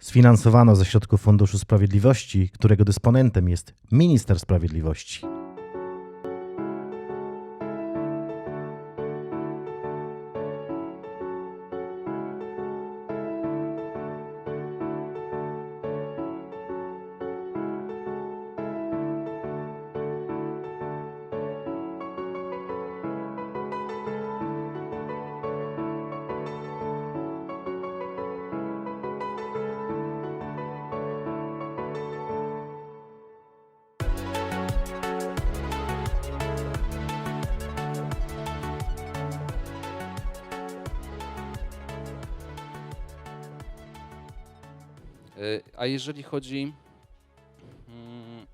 Sfinansowano ze środków Funduszu Sprawiedliwości, którego dysponentem jest Minister Sprawiedliwości. A jeżeli chodzi mm,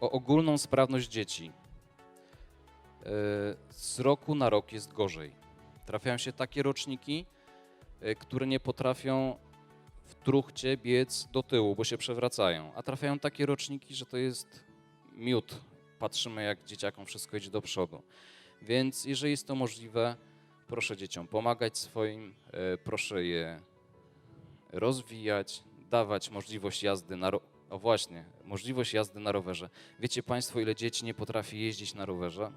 o ogólną sprawność dzieci, y, z roku na rok jest gorzej. Trafiają się takie roczniki, y, które nie potrafią w truchcie biec do tyłu, bo się przewracają. A trafiają takie roczniki, że to jest miód. Patrzymy, jak dzieciakom wszystko idzie do przodu. Więc jeżeli jest to możliwe, proszę dzieciom pomagać swoim, proszę je rozwijać, dawać możliwość jazdy na ro- o właśnie, możliwość jazdy na rowerze. Wiecie Państwo, ile dzieci nie potrafi jeździć na rowerze?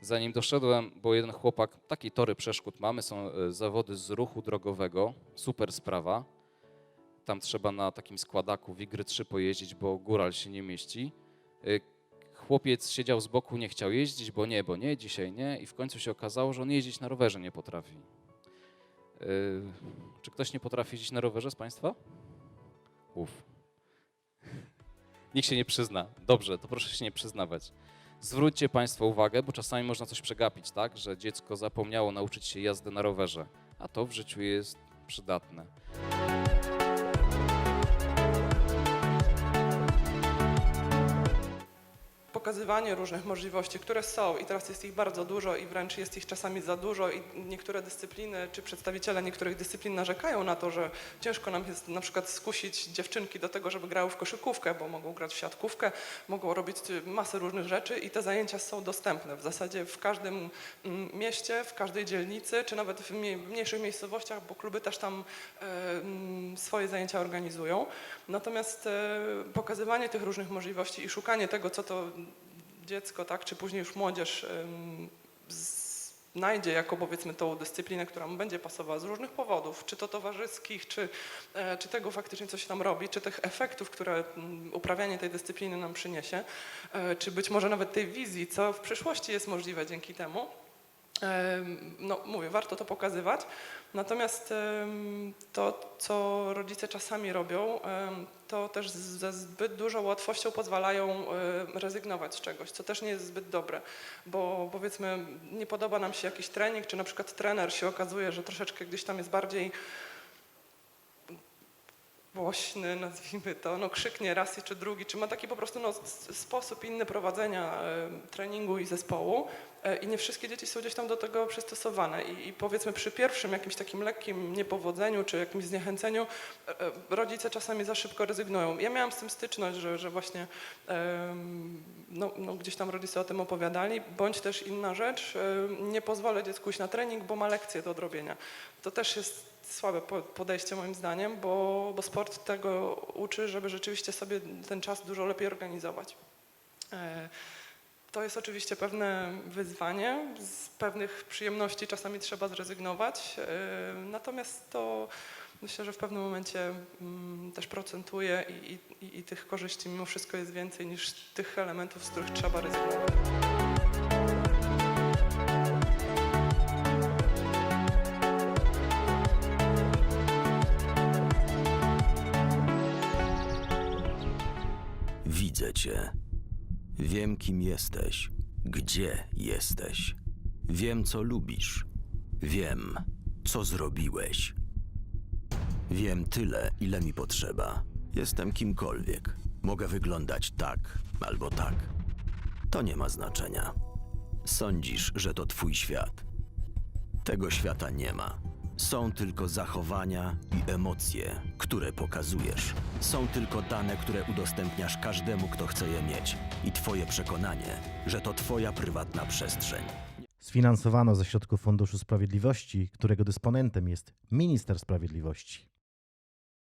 Zanim doszedłem, bo jeden chłopak, takie tory przeszkód mamy, są e, zawody z ruchu drogowego, super sprawa. Tam trzeba na takim składaku Wigry 3 pojeździć, bo góral się nie mieści. E, Chłopiec siedział z boku, nie chciał jeździć, bo nie, bo nie, dzisiaj nie. I w końcu się okazało, że on jeździć na rowerze nie potrafi. Czy ktoś nie potrafi jeździć na rowerze z Państwa? Uf. Nikt się nie przyzna. Dobrze, to proszę się nie przyznawać. Zwróćcie Państwo uwagę, bo czasami można coś przegapić, tak? Że dziecko zapomniało nauczyć się jazdy na rowerze, a to w życiu jest przydatne. Pokazywanie różnych możliwości, które są i teraz jest ich bardzo dużo i wręcz jest ich czasami za dużo i niektóre dyscypliny czy przedstawiciele niektórych dyscyplin narzekają na to, że ciężko nam jest na przykład skusić dziewczynki do tego, żeby grały w koszykówkę, bo mogą grać w siatkówkę, mogą robić masę różnych rzeczy i te zajęcia są dostępne w zasadzie w każdym mm, mieście, w każdej dzielnicy, czy nawet w mniejszych miejscowościach, bo kluby też tam e, mm, swoje zajęcia organizują. Natomiast e, pokazywanie tych różnych możliwości i szukanie tego, co to dziecko, tak, czy później już młodzież znajdzie jako powiedzmy tą dyscyplinę, która mu będzie pasowała z różnych powodów, czy to towarzyskich, czy, e, czy tego faktycznie, co się tam robi, czy tych efektów, które uprawianie tej dyscypliny nam przyniesie, e, czy być może nawet tej wizji, co w przyszłości jest możliwe dzięki temu. No, mówię, warto to pokazywać. Natomiast to, co rodzice czasami robią, to też ze zbyt dużą łatwością pozwalają rezygnować z czegoś, co też nie jest zbyt dobre, bo powiedzmy nie podoba nam się jakiś trening, czy na przykład trener się okazuje, że troszeczkę gdzieś tam jest bardziej głośny, nazwijmy to, no krzyknie raz czy drugi, czy ma taki po prostu no, sposób inny prowadzenia e, treningu i zespołu e, i nie wszystkie dzieci są gdzieś tam do tego przystosowane I, i powiedzmy przy pierwszym jakimś takim lekkim niepowodzeniu czy jakimś zniechęceniu e, rodzice czasami za szybko rezygnują. Ja miałam z tym styczność, że, że właśnie no, no, gdzieś tam rodzice o tym opowiadali, bądź też inna rzecz, nie pozwolę dziecku iść na trening, bo ma lekcję do odrobienia. To też jest słabe po- podejście moim zdaniem, bo, bo sport tego uczy, żeby rzeczywiście sobie ten czas dużo lepiej organizować. E, To jest oczywiście pewne wyzwanie, z pewnych przyjemności czasami trzeba zrezygnować, e, natomiast to myślę, że w pewnym momencie mm, też procentuje i, i, i tych korzyści mimo wszystko jest więcej niż tych elementów, z których trzeba rezygnować. Widzę cię. Wiem, kim jesteś, gdzie jesteś. Wiem, co lubisz. Wiem, co zrobiłeś. Wiem tyle, ile mi potrzeba. Jestem kimkolwiek. Mogę wyglądać tak albo tak. To nie ma znaczenia. Sądzisz, że to twój świat. Tego świata nie ma. Są tylko zachowania i emocje, które pokazujesz. Są tylko dane, które udostępniasz każdemu, kto chce je mieć. I twoje przekonanie, że to twoja prywatna przestrzeń. Sfinansowano ze środków Funduszu Sprawiedliwości, którego dysponentem jest Minister Sprawiedliwości.